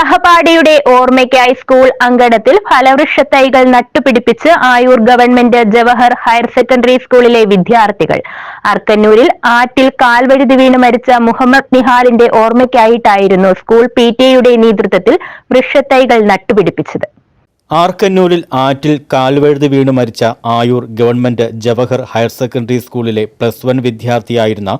സഹപാഠിയുടെ ഓർമ്മയ്ക്കായി സ്കൂൾ അങ്കണത്തിൽ ഫലവൃക്ഷ തൈകൾ നട്ടുപിടിപ്പിച്ച് Ayur government Jawahar higher secondary സ്കൂളിലെ വിദ്യാർത്ഥികൾ. അർക്കന്നൂരിൽ ആറ്റിൽ കാൽവഴുതി വീണ് മരിച്ച മുഹമ്മദ് നിഹാലിന്റെ ഓർമ്മയ്ക്കായിട്ടായിരുന്നു സ്കൂൾ പി ടിയുടെ നേതൃത്വത്തിൽ വൃക്ഷത്തൈകൾ നട്ടുപിടിപ്പിച്ചത്. ആർക്കന്നൂരിൽ ആറ്റിൽ കാൽവഴുതി വീണു മരിച്ച Ayur government Jawahar higher secondary സ്കൂളിലെ പ്ലസ് വൺ വിദ്യാർത്ഥിയായിരുന്ന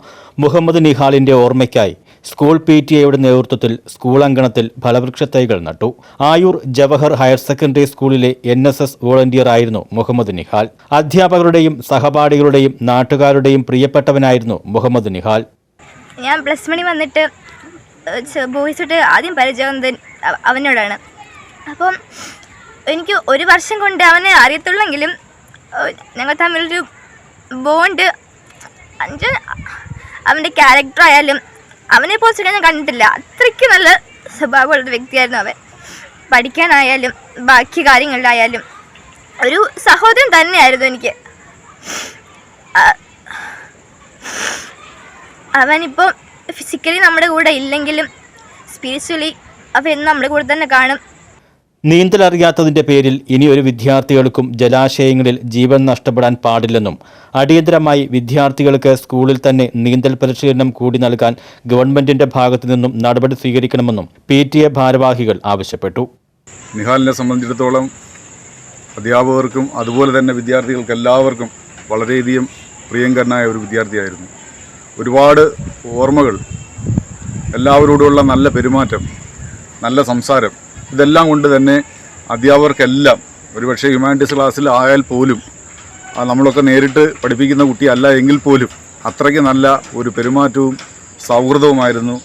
മുഹമ്മദ് നിഹാലിന്റെ ഓർമ്മയ്ക്കായി സ്കൂൾ പി ടി എയുടെ നേതൃത്വത്തിൽ സ്കൂൾ അങ്കണത്തിൽ ഫലവൃക്ഷ തൈകൾ നട്ടു. ആയൂർ ജവഹർ ഹയർ സെക്കൻഡറി സ്കൂളിലെ എൻ എസ് എസ് വോളണ്ടിയർ ആയിരുന്നു മുഹമ്മദ് നിഹാൽ. അധ്യാപകരുടെയും സഹപാഠികളുടെയും നാട്ടുകാരുടെയും പ്രിയപ്പെട്ടവനായിരുന്നു മുഹമ്മദ് നിഹാൽ. ഞാൻ പ്ലസ് മണി വന്നിട്ട് ബോയ്സ് തൊട്ട് ആദ്യം പരിചയം അവ- അവനോടാണ്. അപ്പം എനിക്ക് ഒരു വർഷം കൊണ്ട് അവനെ അറിയത്തുള്ളെങ്കിലും ഞങ്ങൾ തമ്മിലൊരു ബോണ്ട് അഞ്ച് അവന്റെ ക്യാരക്ടർ ആയാലും അവനെ പോസ്റ്റ് ഞാൻ കണ്ടിട്ടില്ല. അത്രയ്ക്ക് നല്ല സ്വഭാവമുള്ളൊരു വ്യക്തിയായിരുന്നു അവൻ. പഠിക്കാനായാലും ബാക്കി കാര്യങ്ങളിലായാലും ഒരു സഹോദരൻ തന്നെയായിരുന്നു എനിക്ക്. അവനിപ്പോൾ ഫിസിക്കലി നമ്മുടെ കൂടെ ഇല്ലെങ്കിലും സ്പിരിച്വലി അവൻ നമ്മുടെ കൂടെ തന്നെ കാണും. നീന്തലറിയാത്തതിന്റെ പേരിൽ ഇനി ഒരു വിദ്യാർത്ഥികൾക്കും ജലാശയങ്ങളിൽ ജീവൻ നഷ്ടപ്പെടാൻ പാടില്ലെന്നും അടിയന്തരമായി വിദ്യാർത്ഥികൾക്ക് സ്കൂളിൽ തന്നെ നീന്തൽ പരിശീലനം കൂടി നൽകാൻ ഗവൺമെന്റിന്റെ ഭാഗത്തു നിന്നും നടപടി സ്വീകരിക്കണമെന്നും പി ടി എ ഭാരവാഹികൾ ആവശ്യപ്പെട്ടു. നിഹാലിനെ സംബന്ധിച്ചിടത്തോളം അധ്യാപകർക്കും അതുപോലെ തന്നെ വിദ്യാർത്ഥികൾക്ക് എല്ലാവർക്കും വളരെയധികം പ്രിയങ്കരനായ ഒരു വിദ്യാർത്ഥിയായിരുന്നു. ഒരുപാട് ഓർമ്മകൾ എല്ലാവരോടുമുള്ള നല്ല പെരുമാറ്റം നല്ല സംസാരം ഇതെല്ലാം കൊണ്ട് തന്നെ അധ്യാപകർക്കെല്ലാം ഒരുപക്ഷെ ഹ്യൂമാനിറ്റീസ് ക്ലാസ്സിൽ ആയാൽ പോലും നമ്മളൊക്കെ നേരിട്ട് പഠിപ്പിക്കുന്ന കുട്ടിയല്ല എങ്കിൽ പോലും അത്രയ്ക്ക് നല്ല ഒരു പെരുമാറ്റവും സൗഹൃദവുമായിരുന്നു.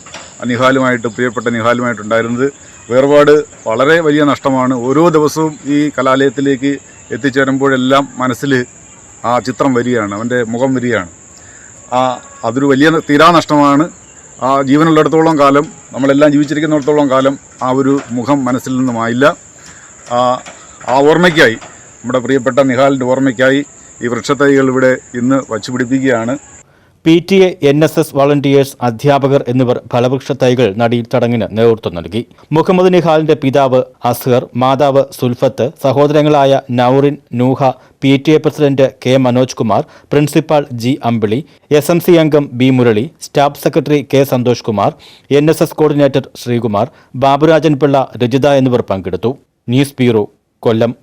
നിഹാലുമായിട്ട് പ്രിയപ്പെട്ട നിഹാലുമായിട്ടുണ്ടായിരുന്നത്. വേർപാട് വളരെ വലിയ നഷ്ടമാണ്. ഓരോ ദിവസവും ഈ കലാലയത്തിലേക്ക് എത്തിച്ചേരുമ്പോഴെല്ലാം മനസ്സിൽ ആ ചിത്രം വരികയാണ് അവന്റെ മുഖം വരികയാണ്. ആ അതൊരു വലിയ തീരാ നഷ്ടമാണ്. ആ ജീവനുള്ളിടത്തോളം കാലം നമ്മളെല്ലാം ജീവിച്ചിരിക്കുന്നിടത്തോളം കാലം ആ ഒരു മുഖം മനസ്സിൽ നിന്നും ആയില്ല. ആ ഓർമ്മയ്ക്കായി നമ്മുടെ പ്രിയപ്പെട്ട നിഹാലിന്റെ ഓർമ്മയ്ക്കായി ഈ വൃക്ഷത്തൈകൾ ഇവിടെ ഇന്ന് വച്ചുപിടിപ്പിക്കുകയാണ് P T A N S S volunteers അധ്യാപകർ എന്നിവർ ഫലവൃക്ഷ തൈകൾ നടിയിൽ ചടങ്ങിന് നേതൃത്വം നൽകി. മുഹമ്മദ് നിഹാലിന്റെ പിതാവ് അസ്ഹർ മാതാവ് Sulfath സഹോദരങ്ങളായ Naurin Nooha P T A president K Manoj Kumar principal G Ambili S M C അംഗം B Murali staff secretary K Santhosh Kumar N S S coordinator Sreekumar Baburajan Pillai Rajitha എന്നിവർ പങ്കെടുത്തു. News bureau Kollam.